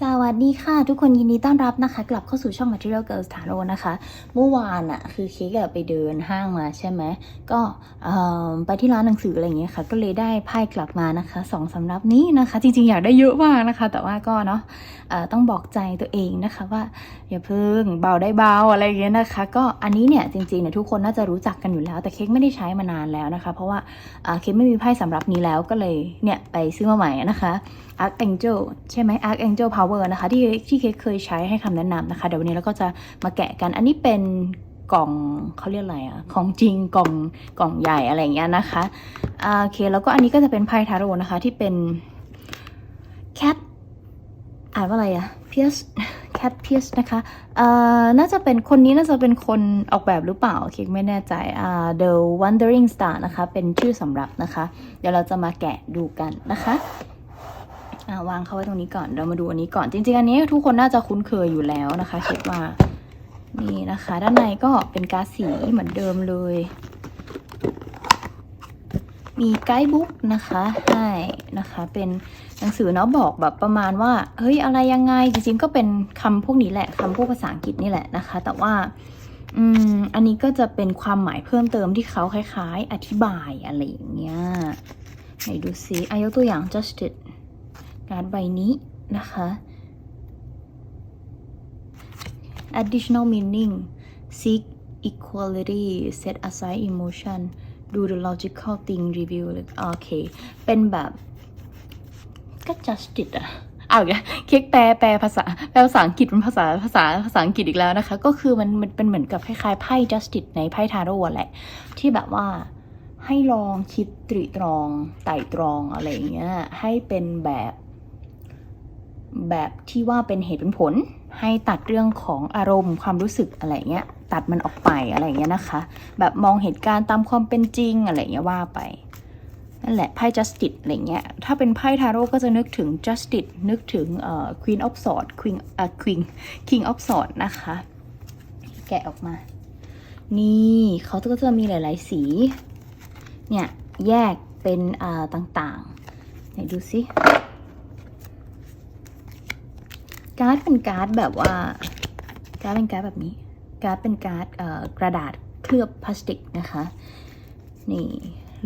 สวัสดีค่ะ ทุกคนยินดีต้อนรับนะคะ กลับเข้าสู่ช่อง Material Girls Tarot นะคะ เมื่อวานอะคือเค้กไปเดินห้างมาใช่ไหมก็ไปที่ร้านหนังสืออะไรอย่างเงี้ยค่ะ ก็เลยได้ไพ่กลับมานะคะสองสำรับนี้นะคะ จริงๆ อยากได้เยอะมากนะคะ แต่ว่าก็เนาะต้องบอกใจตัวเองนะคะว่าอย่าเพิ่งเบาได้เบาอะไรอย่างเงี้ยนะคะ ก็อันนี้เนี่ยจริงๆเนี่ยทุกคนน่าจะรู้จักกันอยู่แล้ว แต่เค้กไม่ได้ใช้มานานแล้วนะคะ เพราะว่าเอ่อเค้กไม่มีไพ่สำรับนี้แล้วก็เลยเนี่ยไปซื้อมาใหม่นะคะ Archangel ใช่ไหม Archangel Power นะคะ ที่ที่เค้กเคยใช้ให้คำแนะนำนะคะ เดี๋ยววันนี้เราก็จะมาแกะกัน อันนี้เป็นกล่องเขาเรียกอะไรอะของจริงกล่องกล่องใหญ่อะไรอย่างเงี้ยนะคะอ่าโอเค แล้วก็อันนี้ก็จะเป็นไพ่ทาโร่นะคะ ที่เป็น cat อ่านว่าอะไรอะ Pierce cat Pierce นะคะเอ่อน่าจะเป็นคนนี้น่าจะเป็นคนออกแบบหรือเปล่าเค้กไม่แน่ใจอ่า The Wandering Star นะคะ เป็นชื่อสำรับนะคะ เดี๋ยวเราจะมาแกะดูกันนะคะ วางเข้าไว้ตรงนี้ก่อน เรามาดูอันนี้ก่อน จริง ๆ อันนี้ทุกคนน่าจะคุ้นเคยอยู่แล้วนะคะคิดว่า นี่นะคะ ด้านในก็เป็นการ์ดสีเหมือนเดิมเลย มีไกด์บุ๊กนะคะให้นะคะ เป็นหนังสือเนาะบอกแบบประมาณว่า เฮ้ย อะไรยังไง จริง ๆ ก็เป็นคำพวกนี้แหละคำพวกภาษาอังกฤษนี่แหละนะคะ แต่ว่าอืม อันนี้ก็จะเป็นความหมายเพิ่มเติมที่เขาคล้าย ๆ อธิบายอะไรอย่างเงี้ย ไหนดูซิอายกตัวอย่าง justice การ์ดใบนี้นะคะ additional meaning seek equality set aside emotion do the logical thing review โอเค เป็นแบบก็ justice อะเอาอีกแล้วเค้กแปลแปลภาษาแปลภาษาอังกฤษเป็นภาษาภาษาภาษาอังกฤษอีกแล้วนะคะ ก็คือมันมันเป็นเหมือนกับคล้ายๆไพ่ justice ในไพ่ทาโร่แหละ ที่แบบว่าให้ลองคิดตรีตรองไต่ตรองอะไรอย่างเงี้ยให้เป็นแบบ แบบที่ว่าเป็นเหตุเป็นผลให้ตัดเรื่องของอารมณ์ความรู้สึกอะไรเงี้ยตัดมันออกไปอะไรเงี้ยนะคะ แบบมองเหตุการณ์ตามความเป็นจริงอะไรเงี้ยว่าไปนั่นแหละไพ่ justice อะไรเงี้ย ถ้าเป็นไพ่ทาโร่ก็จะนึกถึง justice นึกถึงเอ่อ queen of swords queen เอ่อ queen king of swords นะคะ แกะออกมา นี่เขาก็จะมีหลาย ๆ สี เนี่ย แยกเป็นอ่าต่างๆ ไหนดูสิ การ์ดเป็นการ์ดแบบว่า การ์ดเป็นการ์ดแบบนี้ การ์ดเป็นการ์ดกระดาษเคลือบพลาสติกนะคะ นี่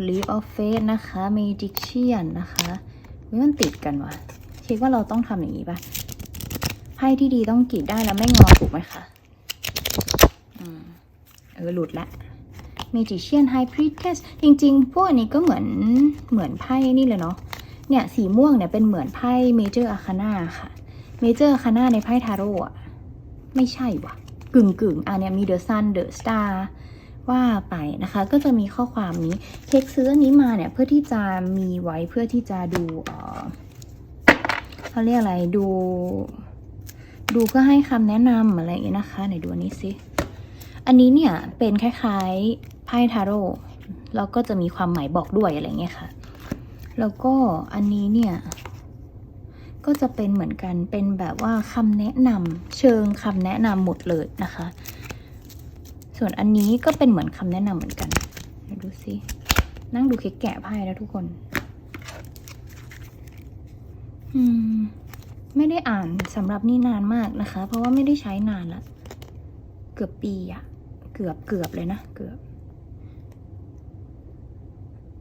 Leaf of Faith นะคะ Magician นะคะเฮ้ยมันติดกันวะคิดว่าเราต้องทำอย่างนี้ปะไพ่ที่ดีต้องกรีดได้แล้วไม่งอถูกไหมคะอืมเออหลุดละ Magician High Priestess จริง ๆ พวกอันนี้ก็เหมือนเหมือนไพ่นี่เลยเนาะเนี่ยสีม่วงเนี่ยเป็นเหมือนไพ่ Major Arcana ค่ะ Major Arcana ในไพ่ทาโร่อะไม่ใช่วะกึ่งกึ่งอันเนี้ยมี The Sun The Star ว่าไปนะคะ ก็จะมีข้อความนี้เค้กซื้ออันนี้มาเนี่ย เพื่อที่จะมีไว้เพื่อที่จะดูเออเขาเรียกอะไรดู ดูเพื่อให้คำแนะนำอะไรอย่างเงี้ยนะคะไหนดูอันนี้สิอันนี้เนี่ยเป็นคล้ายๆไพ่ทาโร่แล้วก็จะมีความหมายบอกด้วยอะไรเงี้ยค่ะ แล้วก็อันนี้เนี่ย ก็จะเป็นเหมือนกันเป็นแบบว่าคำแนะนำเชิงคำแนะนำหมดเลยนะคะ ส่วนอันนี้ก็เป็นเหมือนคำแนะนำเหมือนกันเดี๋ยวดูสินั่งดูเค้กแกะไพ่แล้วทุกคน อืม ไม่ได้อ่านสำหรับนี่นานมากนะคะ เพราะว่าไม่ได้ใช้นานละ เกือบปีอะเกือบเกือบเลยนะ เกือบ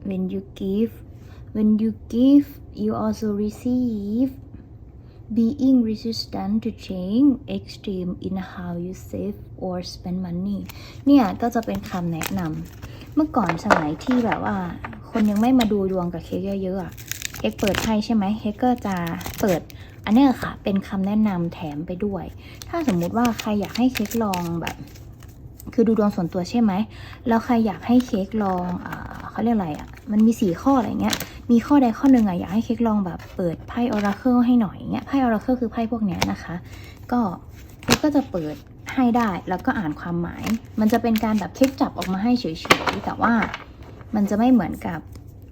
when you give when you give you also receive being resistant to change extreme in how you save or spend money เนี่ย ก็จะเป็นคำแนะนำเมื่อก่อนสมัยที่แบบว่า คนยังไม่มาดูดวงกับเค้กเยอะๆเค้กเปิดไพ่ใช่ไหมเค้กก็จะเปิดอันเนี้ค่ะ เป็นคำแนะนำแถมไปด้วย ถ้าสมมุติว่าใครอยากให้เค้กลองแบบ คือดูดวงส่วนตัวใช่ไหม แล้วใครอยากให้เค้กลองอเขาเรียกอะไรอะ่ะ มันมีสี่ข้ออะไรเงี้ย มีข้อใดข้อหนึ่งอะอยากให้เค้กลองแบบเปิดไพ่ออราเคิลให้หน่อยเงี้ยไพ่ออราเคิลคือไพ่พวกเนี้ยนะคะ ก็เค้กก็จะเปิดให้ได้แล้วก็อ่านความหมาย มันจะเป็นการแบบเค้กจับออกมาให้เฉยๆแต่ว่ามันจะไม่เหมือนกับ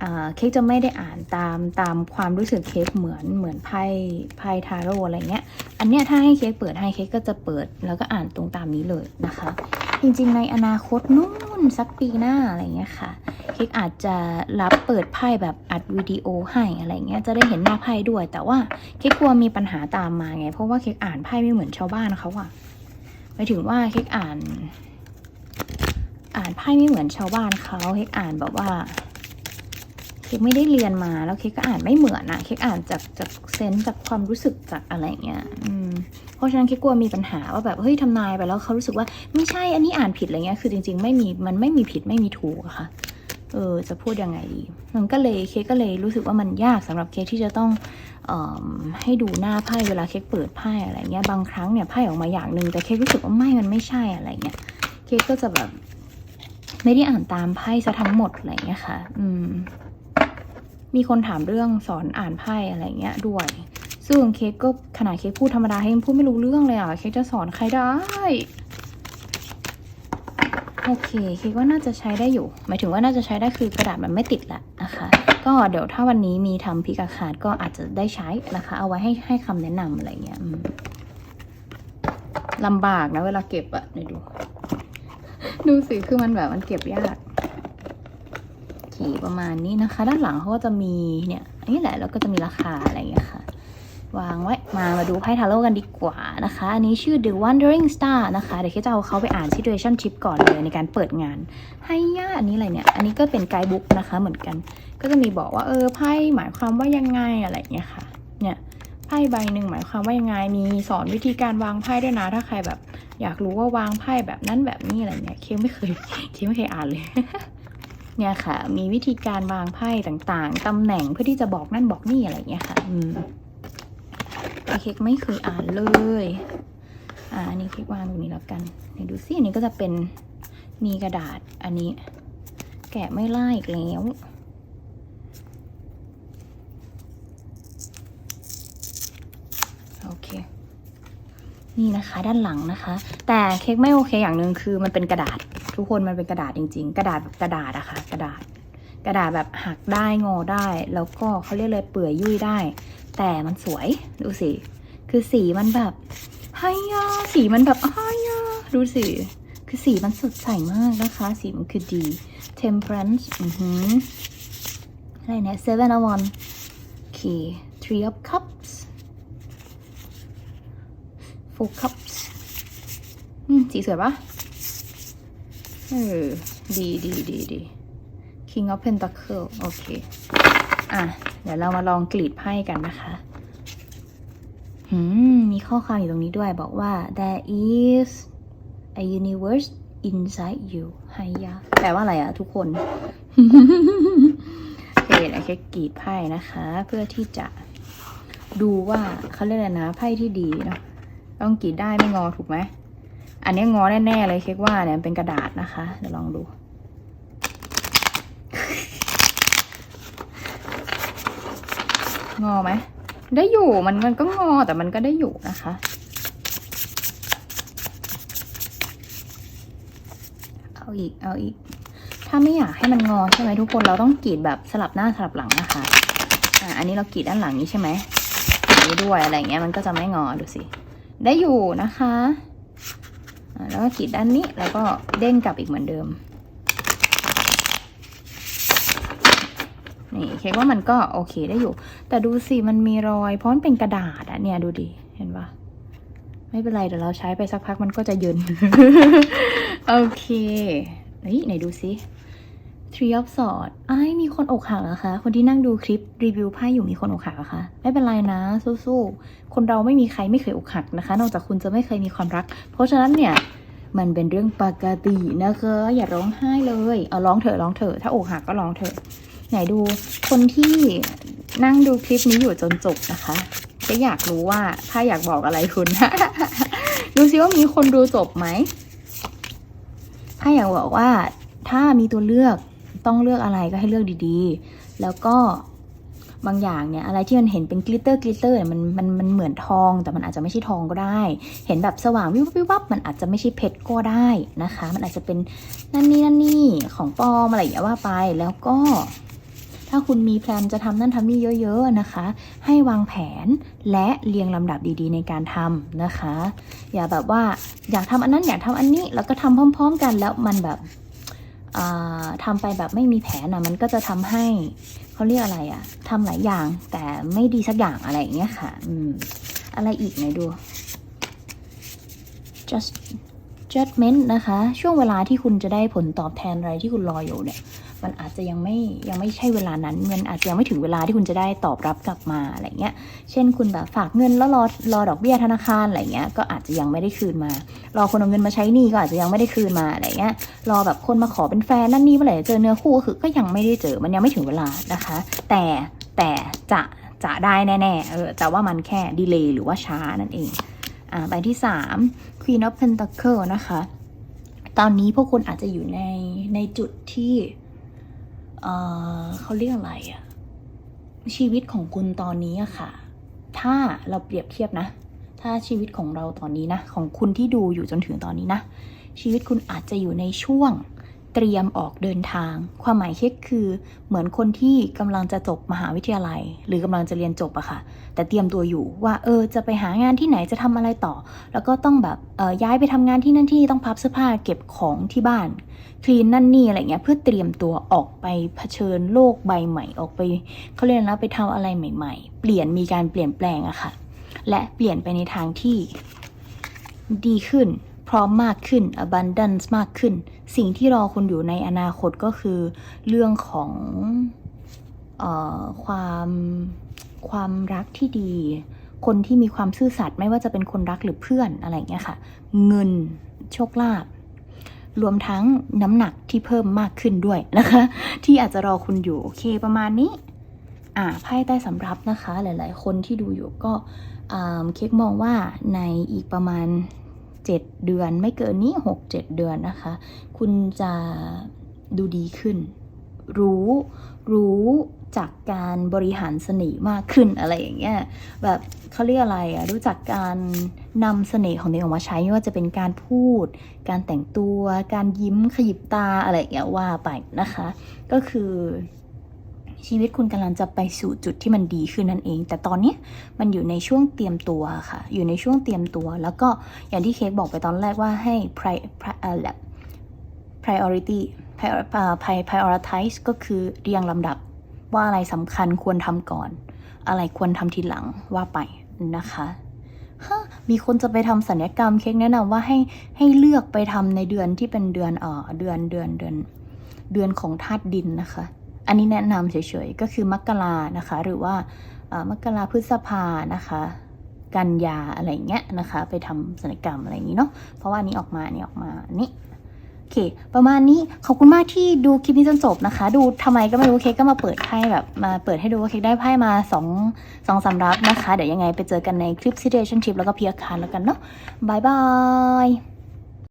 อ่าเค้กจะไม่ได้อ่านตามตามความรู้สึกเค้กเหมือนเหมือนไพ่ไพ่ทาโร่อะไรเงี้ย อันเนี้ยถ้าให้เค้กเปิดให้เค้กก็จะเปิดแล้วก็อ่านตรงตามนี้เลยนะคะ จริงๆในอนาคตนู่นสักปีหน้าอะไรเงี้ยค่ะ เค้กอาจจะรับเปิดไพ่แบบอัดวิดีโอให้อะไรเงี้ยจะได้เห็นหน้าไพ่ด้วย แต่ว่าเค้กกลัวมีปัญหาตามมาไง เพราะว่าเค้กอ่านไพ่ไม่เหมือนชาวบ้านเขาอะหมายถึงว่าเค้กอ่าน อ่านไพ่ไม่เหมือนชาวบ้านเขาเค้กอ่านแบบว่าเค้กไม่ได้เรียนมาแล้วเค้กก็อ่านไม่เหมือนอะเค้กอ่านจากจากเซนส์จากความรู้สึกจากอะไรเงี้ยอืมเพราะฉะนั้นเค้กกลัวมีปัญหาว่าแบบเฮ้ยทำนายไปแล้วเขารู้สึกว่าไม่ใช่อันนี้อ่านผิดอะไรเงี้ยคือจริง ๆ ไม่มีมันไม่มีผิดไม่มีถูกอะค่ะ เออจะพูดยังไงดีมันก็เลยเคก็เลยรู้สึกว่ามันยากสำหรับเคที่จะต้องออให้ดูหน้าไพ่เวลาเคกเปิดไพ่อะไรเงี้ยบางครั้งเนี่ยไพ่ออกมาอย่างหนึ่งแต่เครู้สึกว่าไม่มันไม่ใช่อะไรเงี้ยเคก็จะแบบไม่ได้อ่านตามไพ่ซะทั้งหมดอะไรเงี้ยค่ะ อืม มีคนถามเรื่องสอนอ่านไพ่อะไรเงี้ยด้วย ซึ่งเคก็ขนาดเคพูดธรรมดาเค้กยังพูดไม่รู้เรื่องเลยอะ เคจะสอนใครได้ โอเคค้กว่าน่าจะใช้ได้อยู่ หมายถึงว่าน่าจะใช้ได้คือกระดาษมันไม่ติดละนะคะ ก็เดี๋ยวถ้าวันนี้มีทำพิกาคาดก็อาจจะได้ใช้นะคะ เอาไว้ให้ให้คำแนะนำอะไรเงี้ยลำบากนะเวลาเก็บอะเดี๋ยวดู ดูสิคือมันแบบมันเก็บยากขี่ประมาณนี้นะคะ ด้านหลังเขาก็จะมีเนี่ยอันนี้แหละแล้วก็จะมีราคาอะไรอย่างเงี้ยค่ะ วางไว้ มามาดูไพ่ทาโร่กันดีกว่านะคะ อันนี้ชื่อ The Wandering Star นะคะ เดี๋ยวแค่จะเอาเขาไปอ่าน situation tip ก่อนเลยในการเปิดงานให้ย่าอันนี้อะไรเนี่ย อันนี้ก็เป็นไกด์บุ๊กนะคะเหมือนกัน ก็จะมีบอกว่าเออไพ่หมายความว่ายังไงอะไรอย่างเงี้ยค่ะ เนี่ยไพ่ใบหนึ่งหมายความว่ายังไง มีสอนวิธีการวางไพ่ด้วยนะ ถ้าใครแบบ อยากรู้ว่าวางไพ่แบบนั้นแบบนี้อะไรเนี่ย เคไม่เคย เคไม่เคยอ่านเลย เนี่ยค่ะ มีวิธีการวางไพ่ต่างๆ ตำแหน่งเพื่อที่จะบอกนั่นบอกนี่อะไรอย่างเงี้ยค่ะ อืม แต่เค้กไม่เคยอ่านเลย อ่าอันนี้เค้กวางตรงนี้แล้วกันเดี๋ยวดูสิอันนี้ก็จะเป็นมีกระดาษอันนี้ แกะไม่ไล่อีกแล้วโอเค นี่นะคะด้านหลังนะคะ แต่เค้กไม่โอเคอย่างหนึ่งคือมันเป็นกระดาษ ทุกคนมันเป็นกระดาษจริง ๆ กระดาษแบบกระดาษอะคะกระดาษ กระดาษแบบหักได้งอได้ แล้วก็เขาเรียกเลยเปื่อยยุ่ยได้ แต่มันสวยดูสิ คือสีมันแบบไฮยาสีมันแบบไฮยาดูสิ คือสีมันสดใสมากนะคะ สีมันคือดี temperance อือหืออะไรเนี่ย seven of one โอเค three of cups four cups อืมสีสวยปะเออดีดีดีดี king of pentacle โอเค อะ เดี๋ยวเรามาลองกรีดไพ่กันนะคะหืมมีข้อความอยู่ตรงนี้ด้วยบอกว่า there is a universe inside you ไฮยะแปลว่าอะไรอะทุกคนโอเคเดี๋ยวแค่กรีดไพ่นะคะ เพื่อที่จะดูว่าเขาเรียกอะไรนะไพ่ที่ดีเนาะต้องกรีดได้ไม่งอถูกไหมอันนี้งอแน่ๆเลยเค้กว่าเนี่ยเป็นกระดาษนะคะเดี๋ยวลองดู งอไหม ได้อยู่มันมันก็งอแต่มันก็ได้อยู่นะคะ เอาอีกเอาอีก ถ้าไม่อยากให้มันงอใช่ไหมทุกคนเราต้องกรีดแบบสลับหน้าสลับหลังนะคะ อ่าอันนี้เรากรีดด้านหลังนี้ใช่ไหมนี้ด้วยอะไรเงี้ยมันก็จะไม่งอดูสิ ได้อยู่นะคะอ่าแล้วก็กรีดด้านนี้แล้วก็เด้งกลับอีกเหมือนเดิม นี่เค้กว่ามันก็โอเคได้อยู่ แต่ดูสิมันมีรอย เพราะมันเป็นกระดาษอะเนี่ยดูดิเห็นปะไม่เป็นไรเดี๋ยวเราใช้ไปสักพักมันก็จะเยินโอเคเฮ้ยไหนดูสิ Three of Swords ไอ้ายมีคนอกหักเหรอคะ คนที่นั่งดูคลิปรีวิวไพ่อยู่มีคนอกหักเหรอคะ ไม่เป็นไรนะ สู้ๆ คนเราไม่มีใครไม่เคยอกหักนะคะ นอกจากคุณจะไม่เคยมีความรัก เพราะฉะนั้นเนี่ย มันเป็นเรื่องปกตินะคะ อย่าร้องไห้เลย เอาร้องเถอะร้องเถอะถ้าอกหักก็ร้องเถอะ ไหนดูคนที่นั่งดูคลิปนี้อยู่จนจบนะคะ จะอยากรู้ว่าถ้าอยากบอกอะไรคุณ ดูซิว่ามีคนดูจบไหม ถ้าอยากบอกว่าถ้ามีตัวเลือกต้องเลือกอะไรก็ให้เลือกดีๆ แล้วก็บางอย่างเนี่ยอะไรที่มันเห็นเป็นกลิตเตอร์กลิตเตอร์เนี่ยมันมันมันเหมือนทองแต่มันอาจจะไม่ใช่ทองก็ได้ เห็นแบบสว่างวิบวับวิบวับมันอาจจะไม่ใช่เพชรก็ได้นะคะ มันอาจจะเป็นนั่นนี่นั่นนี่ของปลอมอะไรอย่างว่าไปแล้วก็ ถ้าคุณมีแพลนจะทำนั่นทำนี่เยอะ ๆนะคะ ให้วางแผนและเรียงลำดับดีๆ ในการทำนะคะ อย่าแบบว่าอยากทำอันนั้นอยากทำอันนี้แล้วก็ทำพร้อม ๆ กันแล้วมันแบบทำไปแบบไม่มีแผนนะมันก็จะทำให้เขาเรียกอะไรอะทำหลายอย่างแต่ไม่ดีสักอย่างอะไรอย่างเงี้ยค่ะอืมอะไรอีกไหนดู just judgment นะคะ ช่วงเวลาที่คุณจะได้ผลตอบแทนอะไรที่คุณรออยู่เนี่ย มันอาจจะยังไม่ยังไม่ใช่เวลานั้นเงินอาจจะยังไม่ถึงเวลาที่คุณจะได้ตอบรับกลับมาอะไรเงี้ย เช่นคุณแบบฝากเงินแล้วรอรอดอกเบี้ยธนาคารอะไรเงี้ย ก็อาจจะยังไม่ได้คืนมา รอคนเอาเงินมาใช้หนี้ก็อาจจะยังไม่ได้คืนมาอะไรเงี้ย รอแบบคนมาขอเป็นแฟนนั่นนี่เมื่อไหร่จะเจอเนื้อคู่ก็คือก็ยังไม่ได้เจอ มันยังไม่ถึงเวลานะคะ แต่แต่จะจะได้แน่ๆเออแต่ว่ามันแค่ดีเลย์หรือว่าช้านั่นเอง อ่าใบที่สาม Queen of Pentacle นะคะ ตอนนี้พวกคุณอาจจะอยู่ในในจุดที่ เออเขาเรียกอะไรอะชีวิตของคุณตอนนี้อะค่ะ ถ้าเราเปรียบเทียบนะ ถ้าชีวิตของเราตอนนี้นะ ของคุณที่ดูอยู่จนถึงตอนนี้นะ ชีวิตคุณอาจจะอยู่ในช่วง เตรียมออกเดินทาง ความหมายเช็คคือเหมือนคนที่กำลังจะจบมหาวิทยาลัย หรือกำลังจะเรียนจบอะค่ะ แต่เตรียมตัวอยู่ว่าเออจะไปหางานที่ไหนจะทำอะไรต่อ แล้วก็ต้องแบบเออย้ายไปทำงานที่นั่นที่ต้องพับเสื้อผ้าเก็บของที่บ้านคลีนนั่นนี่อะไรเงี้ยเพื่อเตรียมตัวออกไปเผชิญโลกใบใหม่ออกไปเขาเรียกนะไปทำอะไรใหม่ ๆ เปลี่ยนมีการเปลี่ยนแปลงอะค่ะ และเปลี่ยนไปในทางที่ดีขึ้น พร้อมมากขึ้น abundance มากขึ้น สิ่งที่รอคุณอยู่ในอนาคตก็คือเรื่องของออความความรักที่ดี คนที่มีความซื่อสัตย์ไม่ว่าจะเป็นคนรักหรือเพื่อนอะไรเงี้ยค่ะ เงินโชคลาภรวมทั้งน้ำหนักที่เพิ่มมากขึ้นด้วยนะคะ ที่อาจจะรอคุณอยู่ โอเคประมาณนี้ อ่าไพ่ใต้สำรับนะคะ หลาย ๆ คนที่ดูอยู่ก็อ่าเค้กมองว่าในอีกประมาณ 7 เดือน ไม่เกินนี้ 6-7 เดือนนะคะ คุณจะดูดีขึ้น รู้รู้จากการบริหารเสน่ห์มากขึ้นอะไรอย่างเงี้ยแบบเขาเรียกอะไรอะรู้จักการนำเสน่ห์ของตัวเองออกมาใช้ไม่ว่าจะเป็นการพูด การแต่งตัว การยิ้มขยิบตาอะไรอย่างเงี้ยว่าไปนะคะ ก็คือ ชีวิตคุณกำลังจะไปสู่จุดที่มันดีขึ้นนั่นเอง แต่ตอนนี้มันอยู่ในช่วงเตรียมตัวค่ะ อยู่ในช่วงเตรียมตัว แล้วก็อย่างที่เค้กบอกไปตอนแรกว่าให้ pri pri เอ่อ priority prioritize ก็คือเรียงลำดับว่าอะไรสำคัญควรทำก่อน อะไรควรทำทีหลังว่าไปนะคะฮะมีคนจะไปทำสัญญกรรมเค้กแนะนำว่าให้ให้เลือกไปทำในเดือนที่เป็นเดือนเอ่อเดือนเดือนเดือนเดือนของธาตุดินนะคะ อันนี้แนะนำเฉยๆ ก็คือมกรานะคะ หรือว่ามกราพฤษภานะคะ กันยาอะไรเงี้ยนะคะ ไปทำศัลยกรรมอะไรอย่างงี้เนาะเพราะว่านี้ออกมานี่ออกมานี่โอเค ประมาณนี้ขอบคุณมากที่ดูคลิปนี้จนจบนะคะ ดูทำไมก็ไม่รู้เค้กก็มาเปิดไพ่แบบมาเปิดให้ดูว่าเค้กได้ไพ่มาสองสองสารับนะคะ เดี๋ยวยังไงไปเจอกันในคลิป situation tip แล้วก็เพียร์คานแล้วกันเนาะบายบาย